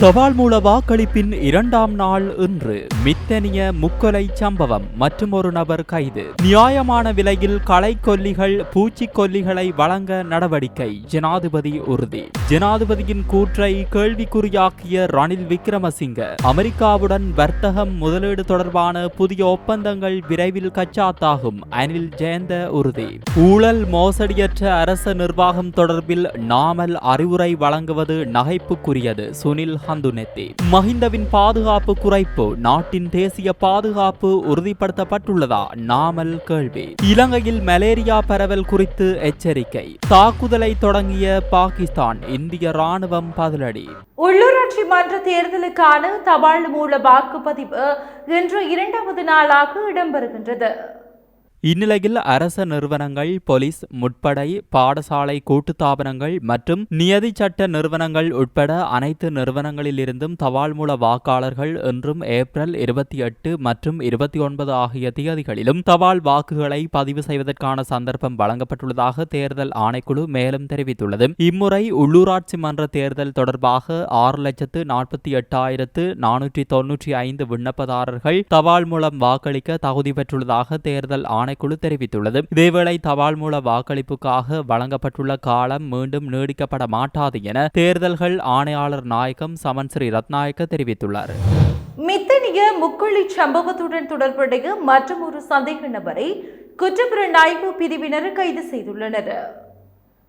தபால் மூல வாக்களிப்பின் இரண்டாம் நாள் இன்று. மித்தனிய முக்கொலை சம்பவம். மற்றும் ஒரு நபர் கைது. நியாயமான விலையில் களைக்கொல்லிகள் பூச்சிக்கொல்லிகளை வழங்க நடவடிக்கை. ஜனாதிபதி உறுதி. ஜனாதிபதியின் கூற்றை கேள்விக்குறியாக்கிய ரணில் விக்ரமசிங்க அமெரிக்காவுடன் வர்த்தகம் முதலீடு தொடர்பான புதிய ஒப்பந்தங்கள் விரைவில் கச்சாத்தாகும். அனில் ஜெயந்த உறுதி. ஊழல் மோசடியற்ற அரச நிர்வாகம் தொடர்பில் நாமல் அறிவுரை வழங்குவது நகைப்புக்குரியது. சுனில் ஹந்துனெத்தி மஹிந்தவின் பாதுகாப்பு குறைப்பு நாட்டின் தேசிய பாதுகாப்பு உறுதிப்படுத்தப்பட்டுள்ளதா? நாமல் கேள்வி. இலங்கையில் மலேரியா பரவல் குறித்து எச்சரிக்கை. தாக்குதலை தொடங்கிய பாகிஸ்தான் இந்திய ராணுவம் பதிலடி. உள்ளூராட்சி மன்ற தேர்தலுக்கான தபால் மூல வாக்குப்பதிவு இன்று இரண்டாவது நாளாக இடம்பெறுகின்றது. இந்நிலையில் அரச நிறுவனங்கள் போலீஸ் முற்படை பாடசாலை கூட்டுத்தாபனங்கள் மற்றும் நியதி சட்ட நிறுவனங்கள் உட்பட அனைத்து நிறுவனங்களிலிருந்தும் தபால் மூல வாக்காளர்கள் இன்றும் ஏப்ரல் இருபத்தி எட்டு மற்றும் இருபத்தி ஒன்பது ஆகிய தேதிகளிலும் தபால் வாக்குகளை பதிவு செய்வதற்கான சந்தர்ப்பம் வழங்கப்பட்டுள்ளதாக தேர்தல் ஆணைக்குழு மேலும் தெரிவித்துள்ளது. இம்முறை உள்ளூராட்சி மன்ற தேர்தல் தொடர்பாக ஆறு லட்சத்து நாற்பத்தி எட்டாயிரத்து நானூற்றி தொன்னூற்றி ஐந்து விண்ணப்பதாரர்கள் தபால் மூலம் வாக்களிக்க தகுதி பெற்றுள்ளதாக தேர்தல் ஆணைக்குழு தெரிவித்துள்ளது. இதேவேளை தபால் மூல வாக்களிப்புக்காக வழங்கப்பட்டுள்ள காலம் மீண்டும் நீடிக்கப்பட மாட்டாது என தேர்தல்கள் ஆணையாளர் நாயகம் சமன் ஸ்ரீ ரத்நாயக்க தெரிவித்துள்ளார். மித்தனிய முக்குழி சம்பவத்துடன் தொடர்புடைய மற்றும் ஒரு சந்தேக நபரை குற்றப்புற நாய்வு பிரிவினர் கைது செய்துள்ளனர்.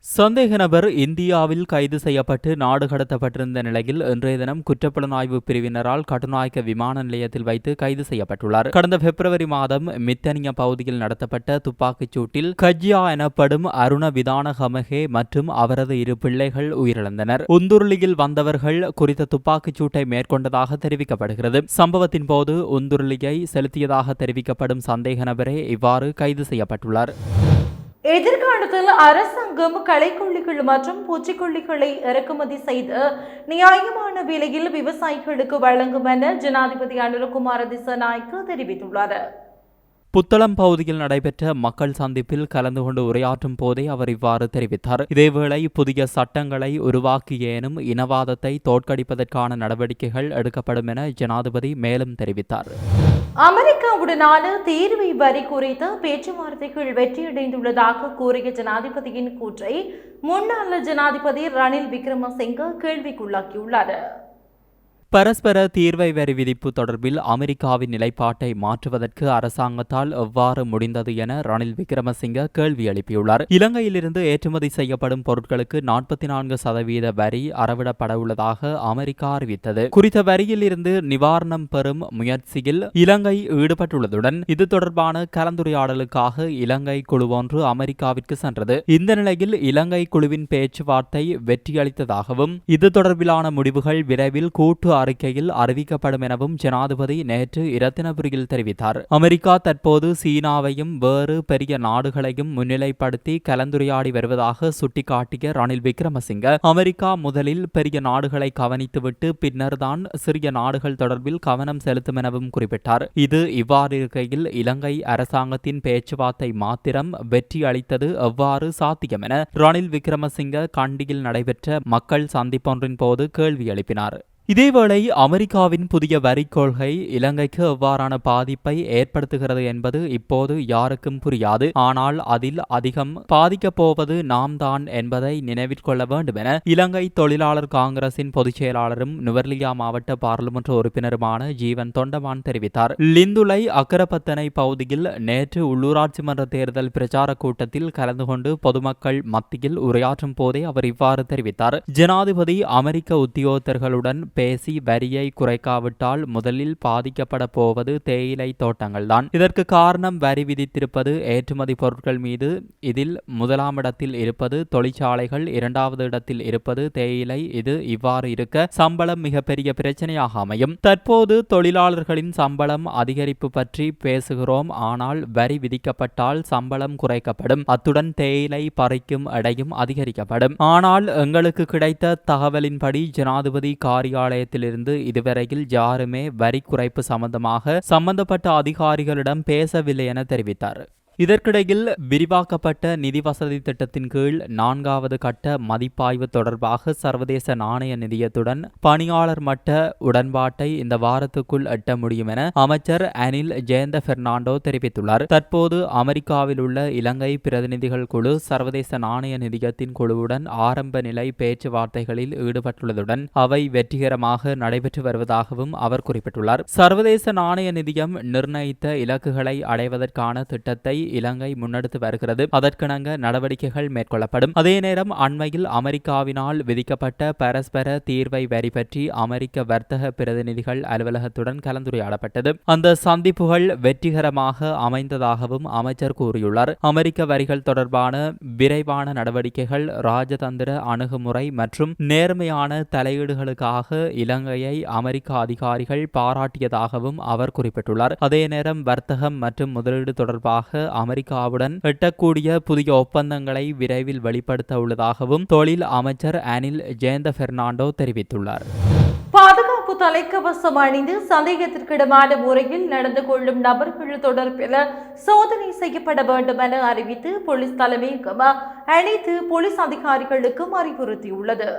சந்தேக நபர் இந்தியாவில் கைது செய்யப்பட்டு நாடு கடத்தப்பட்டிருந்த நிலையில் இன்றைய தினம் குற்றப்புலனாய்வு பிரிவினரால் கட்டுநாயக்க விமான நிலையத்தில் வைத்து கைது செய்யப்பட்டுள்ளார். கடந்த பிப்ரவரி மாதம் மித்தனிய பகுதியில் நடத்தப்பட்ட துப்பாக்கிச் சூட்டில் கஜ்யா எனப்படும் அருண விதான ஹமகே மற்றும் அவரது இரு பிள்ளைகள் உயிரிழந்தனர். உந்துருளியில் வந்தவர்கள் குறித்த துப்பாக்கிச் சூட்டை மேற்கொண்டதாக தெரிவிக்கப்படுகிறது. சம்பவத்தின் போது உந்துருளியை செலுத்தியதாக தெரிவிக்கப்படும் சந்தேக நபரே இவ்வாறு கைது செய்யப்பட்டுள்ளார். எதிர்காலத்தில் அரசாங்கம் களைக்கொல்லிகள் மற்றும் பூச்சிக்கொல்லிகளை இறக்குமதி செய்து நியாயமான விலையில் விவசாயிகளுக்கு வழங்கும் என ஜனாதிபதி அனுரகுமார திசநாய்க்கு தெரிவித்துள்ளார். புத்தளம் பகுதியில் நடைபெற்ற மக்கள் சந்திப்பில் கலந்து கொண்டு உரையாற்றும் போதே அவர் இவ்வாறு தெரிவித்தார். இதேவேளை புதிய சட்டங்களை உருவாக்கியேனும் இனவாதத்தை தோற்கடிப்பதற்கான நடவடிக்கைகள் எடுக்கப்படும் என ஜனாதிபதி மேலும் தெரிவித்தார். அமெரிக்காவுடனான தீர்வை வரி குறித்து பேச்சுவார்த்தைகள் வெற்றியடைந்துள்ளதாக கூறிய ஜனாதிபதியின் கூற்றை முன்னாள் ஜனாதிபதி ரணில் விக்ரமசிங்க கேள்விக்குள்ளாக்கியுள்ளார். பரஸ்பர தீர்வை வரி விதிப்பு தொடர்பில் அமெரிக்காவின் நிலைப்பாட்டை மாற்றுவதற்கு அரசாங்கத்தால் எவ்வாறு முடிந்தது என ரணில் விக்ரமசிங்க கேள்வி எழுப்பியுள்ளார். இலங்கையிலிருந்து ஏற்றுமதி செய்யப்படும் பொருட்களுக்கு நாற்பத்தி நான்கு சதவீத வரி அறவிடப்படவுள்ளதாக அமெரிக்கா அறிவித்தது. குறித்த வரியில் இருந்து நிவாரணம் பெறும் முயற்சியில் இலங்கை ஈடுபட்டுள்ளதுடன் இது தொடர்பான கலந்துரையாடலுக்காக இலங்கை குழு ஒன்று அமெரிக்காவிற்கு சென்றது. இந்த நிலையில் இலங்கை குழுவின் பேச்சுவார்த்தை வெற்றியளித்ததாகவும் இது தொடர்பிலான முடிவுகள் விரைவில் கூட்டு அறிக்கையில் அறிவிக்கப்படும் எனவும் ஜனாதிபதி நேற்று இரத்தினபுரியில் தெரிவித்தார். அமெரிக்கா தற்போது சீனாவையும் வேறு பெரிய நாடுகளையும் முன்னிலைப்படுத்தி கலந்துரையாடி வருவதாக சுட்டிக்காட்டிய ரணில் விக்ரமசிங்க அமெரிக்கா முதலில் பெரிய நாடுகளை கவனித்துவிட்டு பின்னர் தான் சிறிய நாடுகள் தொடர்பில் கவனம் செலுத்தும் எனவும் குறிப்பிட்டார். இது இவ்வாறு இருக்கையில் இலங்கை அரசாங்கத்தின் பேச்சுவார்த்தை மாத்திரம் வெற்றி அளித்தது எவ்வாறு சாத்தியம் என ரணில் விக்ரமசிங்க கண்டியில் நடைபெற்ற மக்கள் சந்திப்பொன்றின் போது கேள்வி எழுப்பினார். இதேவேளை அமெரிக்காவின் புதிய வரி கொள்கை இலங்கைக்கு எவ்வாறான பாதிப்பை ஏற்படுத்துகிறது என்பது இப்போது யாருக்கும் புரியாது. ஆனால் அதில் அதிகம் பாதிக்கப் போவது நாம் தான் என்பதை நினைவிற்கொள்ள வேண்டும் என இலங்கை தொழிலாளர் காங்கிரசின் பொதுச் செயலாளரும் நுவர்லியா மாவட்ட பாராளுமன்ற உறுப்பினருமான ஜீவன் தொண்டமான் தெரிவித்தார். லிந்துலை அக்கரப்பத்தனை பகுதியில் நேற்று உள்ளூராட்சி மன்ற தேர்தல் பிரச்சார கூட்டத்தில் கலந்து கொண்டு பொதுமக்கள் மத்தியில் உரையாற்றும் போதே அவர் இவ்வாறு தெரிவித்தார். ஜனாதிபதி அமெரிக்க உத்தியோகத்தர்களுடன் பேசி வரியை குறைக்காவிட்டால் முதலில் பாதிக்கப்பட போவது தேயிலை தோட்டங்கள்தான். இதற்கு காரணம் வரி விதித்திருப்பது ஏற்றுமதி பொருட்கள் மீது இதில் முதலாம் இடத்தில் இருப்பது தொழிற்சாலைகள் இரண்டாவது இடத்தில் இருப்பது தேயிலை இது இவ்வாறு இருக்க சம்பளம் மிகப்பெரிய பிரச்சனையாக அமையும். தற்போது தொழிலாளர்களின் சம்பளம் அதிகரிப்பு பற்றி பேசுகிறோம் ஆனால் வரி விதிக்கப்பட்டால் சம்பளம் குறைக்கப்படும். அத்துடன் தேயிலை பறிக்கும் எடையும் அதிகரிக்கப்படும். ஆனால் எங்களுக்கு கிடைத்த தகவலின்படி ஜனாதிபதி காரியாலயம் மந்திராலயத்திலிருந்து இதுவரையில் யாருமே வரி குறைப்பு சம்பந்தமாக சம்பந்தப்பட்ட அதிகாரிகளிடம் பேசவில்லை என தெரிவித்தார். இதற்கிடையில் விரிவாக்கப்பட்ட நிதி வசதி திட்டத்தின் கீழ் நான்காவது கட்ட மதிப்பாய்வு தொடர்பாக சர்வதேச நாணய நிதியத்துடன் பணியாளர் மட்ட உடன்பாட்டை இந்த வாரத்துக்குள் எட்ட முடியும் என அமைச்சர் அனில் ஜெயந்த பெர்னாண்டோ தெரிவித்துள்ளார். தற்போது அமெரிக்காவில் உள்ள இலங்கை பிரதிநிதிகள் குழு சர்வதேச நாணய நிதியத்தின் குழுவுடன் ஆரம்ப நிலை பேச்சுவார்த்தைகளில் ஈடுபட்டுள்ளதுடன் அவை வெற்றிகரமாக நடைபெற்று வருவதாகவும் அவர் குறிப்பிட்டுள்ளார். சர்வதேச நாணய நிதியம் நிர்ணயித்த இலக்குகளை அடைவதற்கான திட்டத்தை இலங்கை முன்னெடுத்து வருகிறது. அதற்கிணங்க நடவடிக்கைகள் மேற்கொள்ளப்படும். அதே நேரம் அண்மையில் அமெரிக்காவினால் விதிக்கப்பட்ட பரஸ்பர தீர்வை வரி பற்றி அமெரிக்க வர்த்தக பிரதிநிதிகள் அலுவலகத்துடன் கலந்துரையாடப்பட்டது. அந்த சந்திப்புகள் வெற்றிகரமாக அமைந்ததாகவும் அமைச்சர் கூறியுள்ளார். அமெரிக்க வரிகள் தொடர்பான விரைவான நடவடிக்கைகள் ராஜதந்திர அணுகுமுறை மற்றும் நேர்மையான தலையீடுகளுக்காக இலங்கையை அமெரிக்க அதிகாரிகள் பாராட்டியதாகவும் அவர் குறிப்பிட்டுள்ளார். அதே நேரம் வர்த்தகம் மற்றும் முதலீடு தொடர்பாக அமெரிக்காவுடன் எட்டக்கூடிய புதிய ஒப்பந்தங்களை விரைவில் வெளிப்படுத்த உள்ளதாகவும் தொழில் அமைச்சர் அனில் ஜெயந்த பெர்னாண்டோ தெரிவித்துள்ளார். பாதுகாப்பு தலைக்கவசம் அணிந்து சந்தேகத்திற்கிடமான முறையில் நடந்து கொள்ளும் நபர்கள் தொடர்பில் சோதனை செய்யப்பட வேண்டும் என அறிவித்து போலீஸ் தலைமையகம் அனைத்து போலீஸ் அதிகாரிகளுக்கும் அறிவுறுத்தியுள்ளது.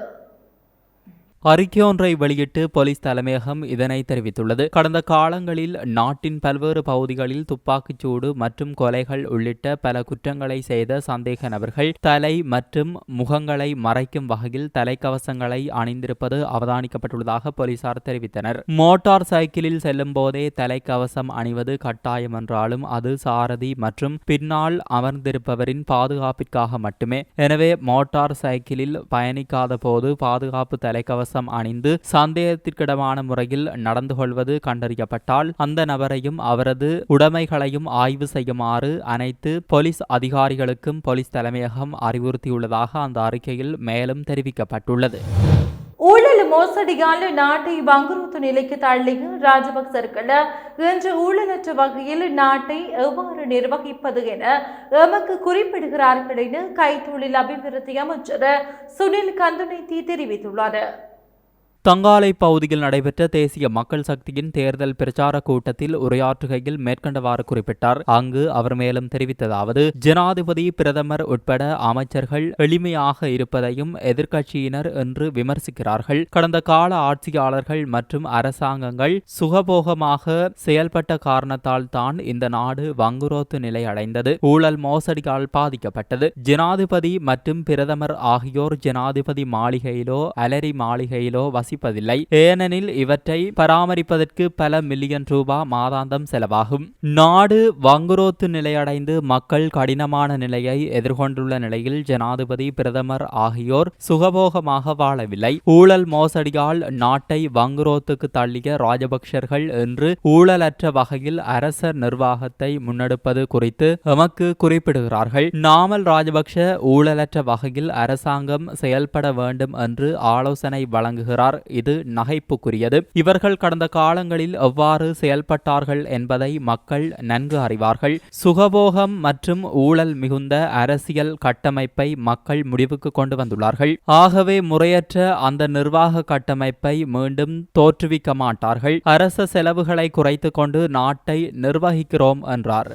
அறிக்கையொன்றை வெளியிட்டு போலீஸ் தலைமையகம் இதனை தெரிவித்துள்ளது. கடந்த காலங்களில் நாட்டின் பல்வேறு பகுதிகளில் துப்பாக்கிச்சூடு மற்றும் கொலைகள் உள்ளிட்ட பல குற்றங்களை செய்த சந்தேக நபர்கள் தலை மற்றும் முகங்களை மறைக்கும் வகையில் தலைக்கவசங்களை அணிந்திருப்பது அவதானிக்கப்பட்டுள்ளதாக போலீசார் தெரிவித்தனர். மோட்டார் சைக்கிளில் செல்லும் போதே தலைக்கவசம் அணிவது கட்டாயம் என்றாலும் அது சாரதி மற்றும் பின்னால் அமர்ந்திருப்பவரின் பாதுகாப்பிற்காக மட்டுமே. எனவே மோட்டார் சைக்கிளில் பயணிக்காத போது பாதுகாப்பு தலைக்கவசம் கவசம் அணிந்து சந்தேகத்திற்கிடமான முறையில் நடந்து கொள்வது கண்டறியப்பட்டால் அந்த நபரையும் அவரது உடைமைகளையும் ஆய்வு செய்யுமாறு அனைத்து போலீஸ் அதிகாரிகளுக்கும் போலீஸ் தலைமையகம் அறிவுறுத்தியுள்ளதாக அந்த அறிக்கையில் மேலும் தெரிவிக்கப்பட்டுள்ளது. ஊழல் மோசடியால் நாட்டை வங்குரோத்து நிலைக்கு தள்ளிய ராஜபக்சர்கள் இன்று ஊழலற்ற வகையில் நாட்டை எவ்வாறு நிர்வகிப்பது என எமக்கு குறிப்பிடுகிறார்கள் என கைத்தொழில் அபிவிருத்தி அமைச்சர் சுனில் கந்துனைத்தி தெரிவித்துள்ளார். தங்காலை பகுதியில் நடைபெற்ற தேசிய மக்கள் சக்தியின் தேர்தல் பிரச்சார கூட்டத்தில் உரையாற்றுகையில் மேற்கண்டவாறு குறிப்பிட்டார். அங்கு அவர் மேலும் தெரிவித்ததாவது ஜனாதிபதி பிரதமர் உட்பட அமைச்சர்கள் எளிமையாக இருப்பதையும் எதிர்க்கட்சியினர் என்று விமர்சிக்கிறார்கள். கடந்த கால ஆட்சியாளர்கள் மற்றும் அரசாங்கங்கள் சுகபோகமாக செயல்பட்ட காரணத்தால் தான் இந்த நாடு வங்குரோத்து நிலை அடைந்தது ஊழல் மோசடியால் பாதிக்கப்பட்டது. ஜனாதிபதி மற்றும் பிரதமர் ஆகியோர் ஜனாதிபதி மாளிகையிலோ அலரி மாளிகையிலோ வசி வாசிப்பதில்லை. ஏனெனில் இவற்றை பராமரிப்பதற்கு பல மில்லியன் ரூபாய் மாதாந்தம் செலவாகும். நாடு வங்குரோத்து நிலையடைந்து மக்கள் கடினமான நிலையை எதிர்கொண்டுள்ள நிலையில் ஜனாதிபதி பிரதமர் ஆகியோர் சுகபோகமாக வாழவில்லை. ஊழல் மோசடியால் நாட்டை வங்குரோத்துக்கு தள்ளிய ராஜபக்சர்கள் என்று ஊழலற்ற வகையில் அரச நிர்வாகத்தை முன்னெடுப்பது குறித்து எமக்கு குறிப்பிடுகிறார்கள். நாமல் ராஜபக்ஷ ஊழலற்ற வகையில் அரசாங்கம் செயல்பட வேண்டும் என்று ஆலோசனை வழங்குகிறார். இது நகைப்புக்குரியது. இவர்கள் கடந்த காலங்களில் எவ்வாறு செயல்பட்டார்கள் என்பதை மக்கள் நன்கு அறிவார்கள். சுகபோகம் மற்றும் ஊழல் மிகுந்த அரசியல் கட்டமைப்பை மக்கள் முடிவுக்கு கொண்டு வந்துள்ளார்கள். ஆகவே முறையற்ற அந்த நிர்வாக கட்டமைப்பை மீண்டும் தோற்றுவிக்க மாட்டார்கள். அரச செலவுகளை குறைத்து கொண்டு நாட்டை நிர்வகிக்கிறோம் என்றார்.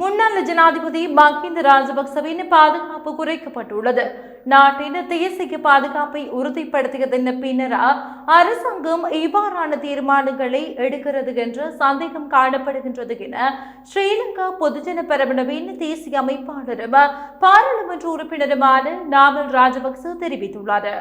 முன்னாள் ஜனாதிபதி மஹிந்த ராஜபக்சவின் பாதுகாப்பு குறைக்கப்பட்டுள்ளது. நாட்டின் தேசிய பாதுகாப்பை உறுதிப்படுத்தியதன் பின்னர் அரசாங்கம் இவ்வாறான தீர்மானங்களை எடுக்கிறது என்ற சந்தேகம் காணப்படுகின்றது என ஸ்ரீலங்கா பொதுஜன பெரமுனவின் தேசிய அமைப்பாளரும் பாராளுமன்ற உறுப்பினருமான நாமல் ராஜபக்ச தெரிவித்துள்ளார்.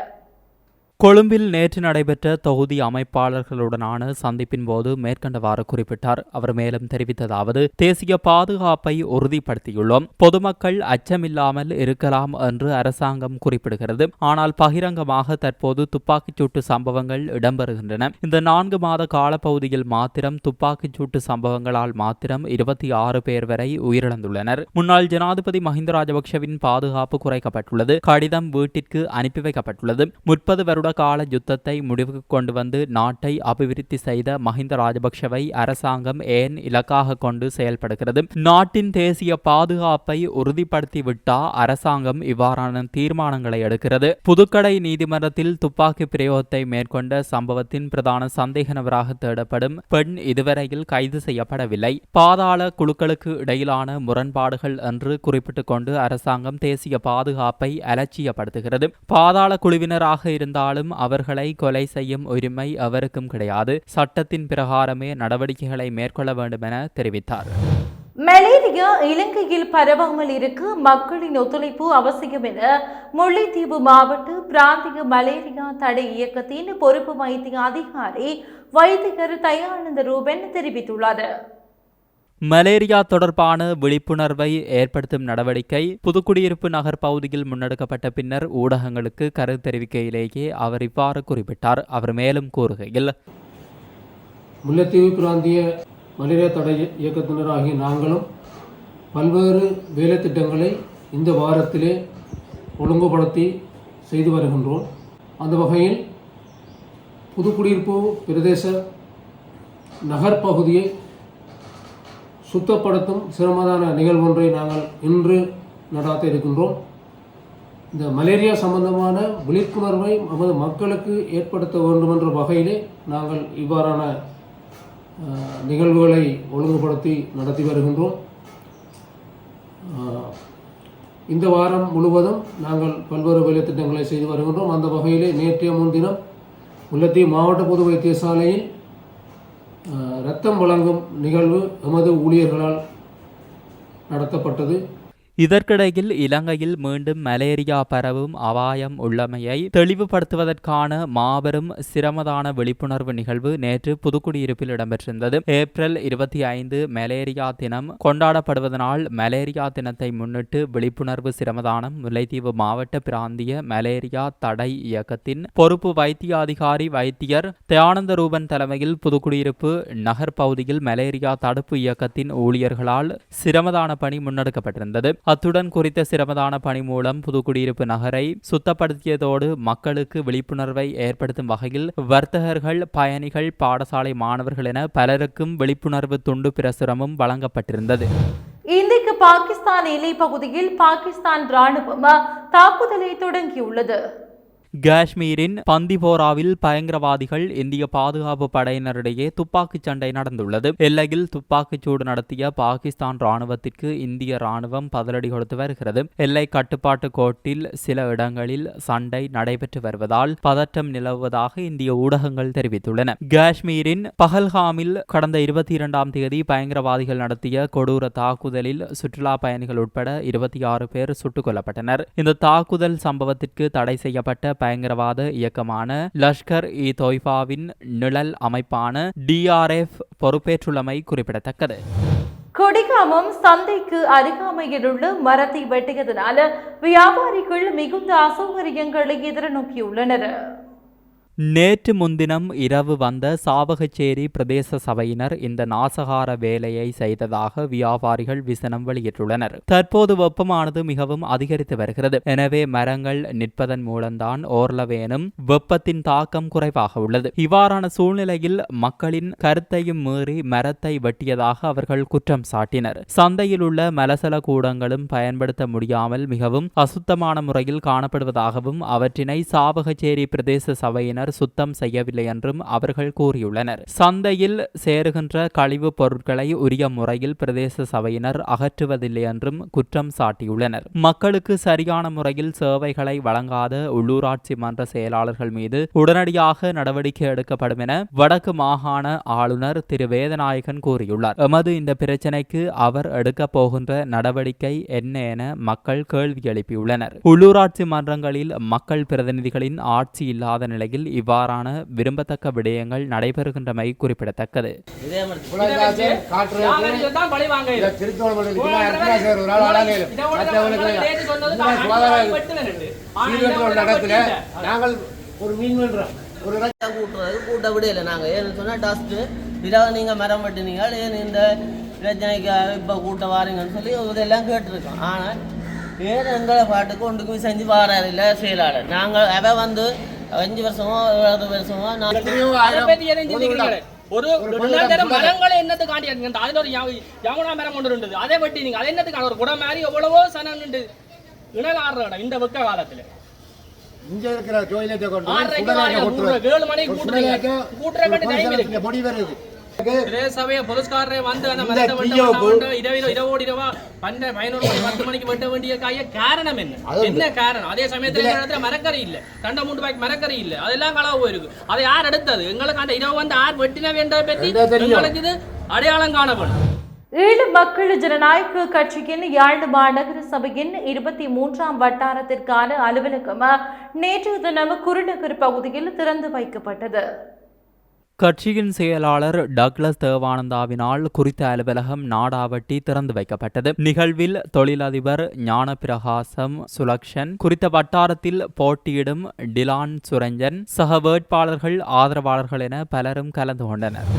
கொழும்பில் நேற்று நடைபெற்ற தொகுதி அமைப்பாளர்களுடனான சந்திப்பின் போது மேற்கண்டவாறு குறிப்பிட்டார். அவர் மேலும் தெரிவித்ததாவது தேசிய பாதுகாப்பை உறுதிப்படுத்தியுள்ளோம். பொதுமக்கள் அச்சமில்லாமல் இருக்கலாம் என்று அரசாங்கம் குறிப்பிடுகிறது. ஆனால் பகிரங்கமாக தற்போது துப்பாக்கிச்சூட்டு சம்பவங்கள் இடம்பெறுகின்றன. இந்த நான்கு மாத காலப்பகுதியில் மாத்திரம் துப்பாக்கிச்சூட்டு சம்பவங்களால் மாத்திரம் இருபத்தி ஆறு பேர் வரை உயிரிழந்துள்ளனர். முன்னாள் ஜனாதிபதி மஹிந்த ராஜபக்ஷவின் பாதுகாப்பு குறைக்கப்பட்டுள்ளது. கடிதம் வீட்டிற்கு அனுப்பி வைக்கப்பட்டுள்ளது. முப்பது வருட கால யுத்தத்தை முடிவுக்கு கொண்டு வந்து நாட்டை அபிவிருத்தி செய்த மஹிந்த ராஜபக்ஷவை அரசாங்கம் ஏன் இலக்காக கொண்டு செயல்படுகிறது? நாட்டின் தேசிய பாதுகாப்பை உறுதிப்படுத்திவிட்டா அரசாங்கம் இவ்வாறான தீர்மானங்களை எடுக்கிறது? புதுக்கடை நீதிமன்றத்தில் துப்பாக்கி பிரயோகத்தை மேற்கொண்ட சம்பவத்தின் பிரதான சந்தேக நபராக தேடப்படும் பெண் இதுவரையில் கைது செய்யப்படவில்லை. பாதாள குழுக்களுக்கு இடையிலான முரண்பாடுகள் என்று குறிப்பிட்டுக் கொண்டு அரசாங்கம் தேசிய பாதுகாப்பை அலட்சியப்படுத்துகிறது. பாதாள குழுவினராக இருந்தால் இருந்தாலும் அவர்களை கொலை செய்யும் உரிமை அவருக்கும் கிடையாது. சட்டத்தின் பிரகாரமே நடவடிக்கைகளை மேற்கொள்ள வேண்டும் என தெரிவித்தார். மலேரியா இலங்கையில் பரவாமல் இருக்க மக்களின் ஒத்துழைப்பு அவசியம் என முல்லைத்தீவு மாவட்ட பிராந்திய மலேரியா தடை இயக்கத்தின் பொறுப்பு வைத்திய அதிகாரி வைத்தியர் தயானந்த ரூபன் தெரிவித்துள்ளார். மலேரியா தொடர்பான விழிப்புணர்வை ஏற்படுத்தும் நடவடிக்கை புதுக்குடியிருப்பு நகர் பகுதியில் முன்னெடுக்கப்பட்ட பின்னர் ஊடகங்களுக்கு கருத்து தெரிவிக்கையிலேயே அவர் இவ்வாறு குறிப்பிட்டார். அவர் மேலும் கூறுகையில் முல்லைத்தீவு பிராந்திய மலேரியா தடை இயக்கத்தினராகிய நாங்களும் பல்வேறு வேலை திட்டங்களை இந்த வாரத்திலே ஒழுங்குபடுத்தி செய்து வருகின்றோம். அந்த வகையில் புதுக்குடியிருப்பு பிரதேச நகர்ப்பகுதியை சுத்தப்படுத்தும் சிரமதான நிகழ்வொன்றை நாங்கள் இன்று நடாத்த இருக்கின்றோம். இந்த மலேரியா சம்பந்தமான விழிப்புணர்வை நமது மக்களுக்கு ஏற்படுத்த வேண்டும் என்ற வகையிலே நாங்கள் இவ்வாறான நிகழ்வுகளை ஒழுங்குபடுத்தி நடத்தி வருகின்றோம். இந்த வாரம் முழுவதும் நாங்கள் பல்வேறு வேலைத்திட்டங்களை செய்து வருகின்றோம். அந்த வகையிலே நேற்றைய முன்தினம் முல்லைத்தீவு மாவட்ட பொது வைத்தியசாலையில் ரத்தம் வழங்கும் நிகழ்வு எமது ஊழியர்களால் நடத்தப்பட்டது. இதற்கிடையில் இலங்கையில் மீண்டும் மலேரியா பரவும் அபாயம் உள்ளமையை தெளிவுபடுத்துவதற்கான மாபெரும் சிரமதான விழிப்புணர்வு நிகழ்வு நேற்று புதுக்குடியிருப்பில் இடம்பெற்றிருந்தது. ஏப்ரல் இருபத்தி ஐந்து மலேரியா தினம் கொண்டாடப்படுவதனால் மலேரியா தினத்தை முன்னிட்டு விழிப்புணர்வு சிரமதானம் முல்லைத்தீவு மாவட்ட பிராந்திய மலேரியா தடை இயக்கத்தின் பொறுப்பு வைத்திய அதிகாரி வைத்தியர் தயானந்த ரூபன் தலைமையில் புதுக்குடியிருப்பு நகர் பகுதியில் மலேரியா தடுப்பு இயக்கத்தின் ஊழியர்களால் சிரமதான பணி முன்னெடுக்கப்பட்டிருந்தது. அத்துடன் குறித்த சிரமதான பணி மூலம் புதுக்குடியிருப்பு நகரை சுத்தப்படுத்தியதோடு மக்களுக்கு விழிப்புணர்வை ஏற்படுத்தும் வகையில் வர்த்தகர்கள் பயணிகள் பாடசாலை மாணவர்கள் என பலருக்கும் விழிப்புணர்வு துண்டு பிரசுரமும் வழங்கப்பட்டிருந்தது. இந்திக்கு பாகிஸ்தான் எல்லை பகுதியில் பாகிஸ்தான் ராணுவம் தாக்குதலை தொடங்கியுள்ளது. காஷ்மீரின் பந்திபோராவில் பயங்கரவாதிகள் இந்திய பாதுகாப்பு படையினரிடையே துப்பாக்கிச் சண்டை நடந்துள்ளது. எல்லையில் துப்பாக்கிச் சூடு நடத்திய பாகிஸ்தான் ராணுவத்திற்கு இந்திய ராணுவம் பதிலடி கொடுத்து வருகிறது. எல்லை கட்டுப்பாட்டு கோட்டில் சில இடங்களில் சண்டை நடைபெற்று வருவதால் பதற்றம் நிலவுவதாக இந்திய ஊடகங்கள் தெரிவித்துள்ளன. காஷ்மீரின் பஹல்காமில் கடந்த இருபத்தி இரண்டாம் தேதி பயங்கரவாதிகள் நடத்திய கொடூர தாக்குதலில் சுற்றுலா பயணிகள் உட்பட இருபத்தி ஆறு பேர் சுட்டுக் கொல்லப்பட்டனர். இந்த தாக்குதல் சம்பவத்திற்கு தடை செய்யப்பட்ட பயங்கரவாத இயக்கமான லஷ்கர் இ தொய்பாவின் நிழல் அமைப்பான டிஆர்எஃப் பொறுப்பேற்றுள்ளமை குறிப்பிடத்தக்கது. கொடிகாமம் சந்தைக்கு அருகாமையில் உள்ள மரத்தை வெட்டியதனால வியாபாரிகள் மிகுந்த அசௌகரியங்களை எதிர்நோக்கியுள்ளனர். நேற்று முன்தினம் இரவு வந்த சாவகச்சேரி பிரதேச சபையினர் இந்த நாசகார வேலையை செய்ததாக வியாபாரிகள் விசனம் வெளியிட்டுள்ளனர். தற்போது வெப்பமானது மிகவும் அதிகரித்து வருகிறது. எனவே மரங்கள் நிற்பதன் மூலம்தான் ஓர்லவேனும் வெப்பத்தின் தாக்கம் குறைவாக உள்ளது. இவ்வாறான சூழ்நிலையில் மக்களின் கருத்தையும் மீறி மரத்தை வெட்டியதாக அவர்கள் குற்றம் சாட்டினர். சந்தையில் உள்ள மலசல கூடங்களும் பயன்படுத்த முடியாமல் மிகவும் அசுத்தமான முறையில் காணப்படுவதாகவும் அவற்றினை சாவகச்சேரி பிரதேச சபையினர் சுத்தம் செய்யவில்லை என்றும் அவர்கள் கூறியுள்ளனர். சந்தையில் சேருகின்ற கழிவுப் பொருட்களை உரிய முறையில் பிரதேச சபையினர் அகற்றுவதில்லை என்றும் குற்றம் சாட்டியுள்ளனர். மக்களுக்கு சரியான முறையில் சேவைகளை வழங்காத உள்ளூராட்சி மன்ற செயலாளர்கள் மீது உடனடியாக நடவடிக்கை எடுக்கப்படும் என வடக்கு மாகாண ஆளுநர் திரு. வேதநாயகன் கூறியுள்ளார். எமது இந்த பிரச்சினைக்கு அவர் எடுக்கப் போகின்ற நடவடிக்கை என்ன என மக்கள் கேள்வி எழுப்பியுள்ளனர். உள்ளூராட்சி மன்றங்களில் மக்கள் பிரதிநிதிகளின் ஆட்சி இல்லாத நிலையில் இவ்வாறான விரும்பத்தக்க விடயங்கள் நடைபெறுகின்றமை குறிப்பிடத்தக்கது. ஒரு நடத்துல நாங்கள் மீன் ஒரு கூட்டுறது கூட்ட விடையில நாங்கள் ஏன்னு சொன்னால் டஸ்ட்டு இரவு நீங்கள் மரம் வெட்டினீங்க ஏன் இந்த பிரச்சனைக்கு இப்போ கூட்ட வாரீங்கன்னு சொல்லி இதெல்லாம் கேட்டிருக்கோம். ஆனால் ஏன் எங்களை பாட்டுக்கு ஒன்றுக்கும் செஞ்சு வாராது இல்லை செயலாளர். நாங்கள் அவ வந்து அஞ்சு வருஷமோ ஏழு வருஷமோ நான் அதை பத்தி எதையும் சிந்திக்கிறீங்களே. ஒரு பொண்ணு மரங்களை என்னத்து காட்டி அதுல ஒரு யமுனா மரம் கொண்டு இருந்தது. அதை வெட்டி நீங்க அதை என்னத்துக்கு ஒரு குடம் மாதிரி எவ்வளவோ சனம் நின்று இணல் ஆடுற இடம் இந்த வெக்க காலத்துல. இங்க இருக்கிற டொய்லெட்டை கொண்டு ஏழு மணிக்கு. சுடலைட்டை கூட்டுற வேண்டிய இருக்கு. சமய போலீஸ்காரரே வந்து அந்த இரவு இரவோடு இரவா பன்ன பதினோரு பத்து மணிக்கு வெட்ட வேண்டிய காய காரணம் என்ன? என்ன காரணம்? அதே சமயத்துல இடத்துல மரக்கறி இல்ல. ரெண்டு மூணு பாய்க்கு மரக்கறி இல்ல. அதெல்லாம் களவு போயிருக்கு அதை யார் எடுத்தது? எங்களுக்கு அந்த இரவு வந்து யார் வெட்டின வேண்டாம் பற்றி. எங்களுக்கு இது அடையாளம் காணப்படும். ஈழ மக்கள் ஜனநாயக கட்சியின் யாழ் மாநகர சபையின் இருபத்தி மூன்றாம் வட்டாரத்திற்கான அலுவலகம் நேற்று தினம் குருநகர் பகுதியில் திறந்து வைக்கப்பட்டது. கட்சியின் செயலாளர் டக்ளஸ் தேவானந்தாவினால் குறித்த அலுவலகம் நாடாவட்டி திறந்து வைக்கப்பட்டது. நிகழ்வில் தொழிலதிபர் ஞானபிரகாசம் சுலக்ஷன் குறித்த வட்டாரத்தில் போட்டியிடும் டிலான் சுரஞ்சன் சக வேட்பாளர்கள் ஆதரவாளர்கள் என பலரும் கலந்து கொண்டனர்.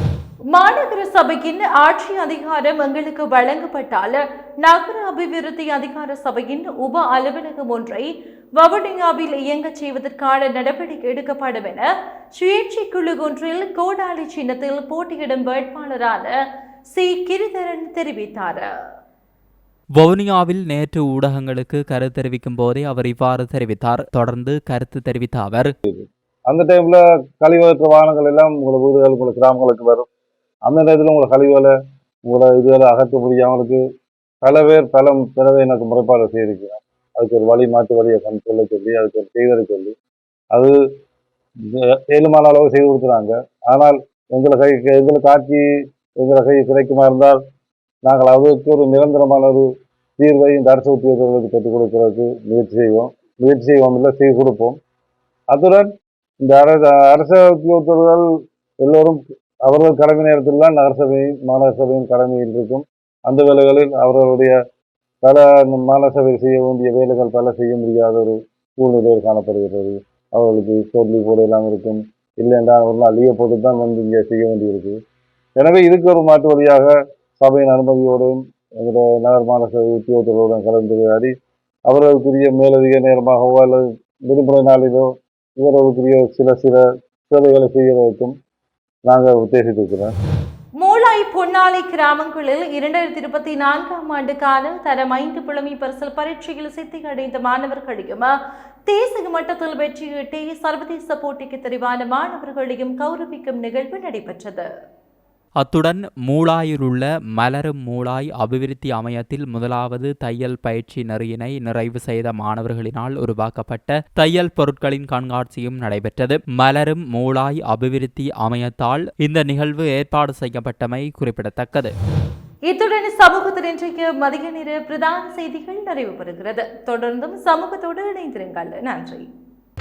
மாநகர சபையின் ஆட்சி அதிகாரம் எங்களுக்கு வழங்கப்பட்டால் நகர அபிவிருத்தி அதிகார சபையின் உப அலுவலகம் ஒன்றை வவுனியாவில் இயங்கச் செய்வதற்கான நடவடிக்கை எடுக்கப்படும் என சுயேட்சை குழு ஒன்றில் கோடாலி சின்னத்தில் போட்டியிடும் வேட்பாளரான சி. கிரிதரன் தெரிவித்தார். வவுனியாவில் நேற்று ஊடகங்களுக்கு கருத்து தெரிவிக்கும் போதே அவர் இவ்வாறு தெரிவித்தார். தொடர்ந்து கருத்து தெரிவித்த அவர் அந்த டைம்ல கழிவற்ற வாகனங்கள் எல்லாம் உங்களை வீடுகள் உங்களை கிராமங்களுக்கு வரும். அந்த நேரத்தில் உங்களை கழிவுகளை உங்களை இதுகளை அகற்ற முடியாமலுக்கு பல பேர் பல பிறவை எனக்கு முறைப்பாடு செய்திருக்கிறேன் அதுக்கு ஒரு வழி மாற்று வழியை கண் சொல்ல சொல்லி அதுக்கு ஒரு செய்தலை சொல்லி அது ஏழுமான அளவு செய்து கொடுக்குறாங்க ஆனால் எங்களை கை எங்களுக்கு ஆட்சி எங்களை கை கிடைக்குமா இருந்தால் நாங்கள் அதற்கு ஒரு நிரந்தரமான ஒரு தீர்வை இந்த அரசு உத்தியோகர்களுக்கு பெற்றுக் கொடுக்கறதுக்கு முயற்சி செய்வோம். முயற்சி செய்வோம் இல்லை செய்து கொடுப்போம். அத்துடன் இந்த அரச அரச உத்தியோகத்தர்கள் எல்லோரும் அவர்கள் கடமை நேரத்தில் தான் நகரசபையும் மாநகர சபையின் கடமையில் இருக்கும் அந்த வேலைகளில் அவர்களுடைய பல மாநகர சபையில் செய்ய வேண்டிய வேலைகள் பல செய்ய முடியாத ஒரு சூழ்நிலையில் காணப்படுகிறது. அவர்களுக்கு சொல்லி போட எல்லாம் இருக்கும். இல்லை என்றால் ஒரு நாள் லீவை போட்டு தான் வந்து இங்கே செய்ய வேண்டியிருக்கு. எனவே இதுக்கு ஒரு மாற்று வழியாக சபையின் அனுமதியோடும் எங்களுடைய நகர் மாநகர சபை உத்தியோகத்தர்களுடன் கலந்துரையாடி அவர்களுக்குரிய மேலதிக நேரமாகவோ அல்லது விடுமுறை நாளிலோ இவர்களுக்குரிய சில சில சேவைகளை செய்வதற்கும் நாங்கள் உத்தேசித்திருக்கிறோம் மூளாய் பொன்னாலை கிராமங்களில் இரண்டாயிரத்தி இருபத்தி நான்காம் ஆண்டுக்கான தரம் ஐந்து புலமை பரிசல் பரீட்சையில் சித்தி அடைந்த மாணவர்களையும் தேசிய மட்டத்தில் வெற்றியீட்டி சர்வதேச போட்டிக்கு தெரிவான மாணவர்களையும் கௌரவிக்கும் நிகழ்வு நடைபெற்றது. அத்துடன் மூளாயிலுள்ள மலரும் மூளாய் அபிவிருத்தி அமையத்தில் முதலாவது தையல் பயிற்சி நெறியினை நிறைவு செய்த மாணவர்களினால் உருவாக்கப்பட்ட தையல் பொருட்களின் கண்காட்சியும் நடைபெற்றது. மலரும் மூளாய் அபிவிருத்தி அமையத்தால் இந்த நிகழ்வு ஏற்பாடு செய்யப்பட்டமை குறிப்பிடத்தக்கது. இத்துடன் சமூகத்தில் இன்றைக்கு மதிய நேர பிரதான செய்திகள் நிறைவு பெறுகிறது தொடர்ந்தும் சமூகத்தோடு இணைந்திருங்கள். நன்றி.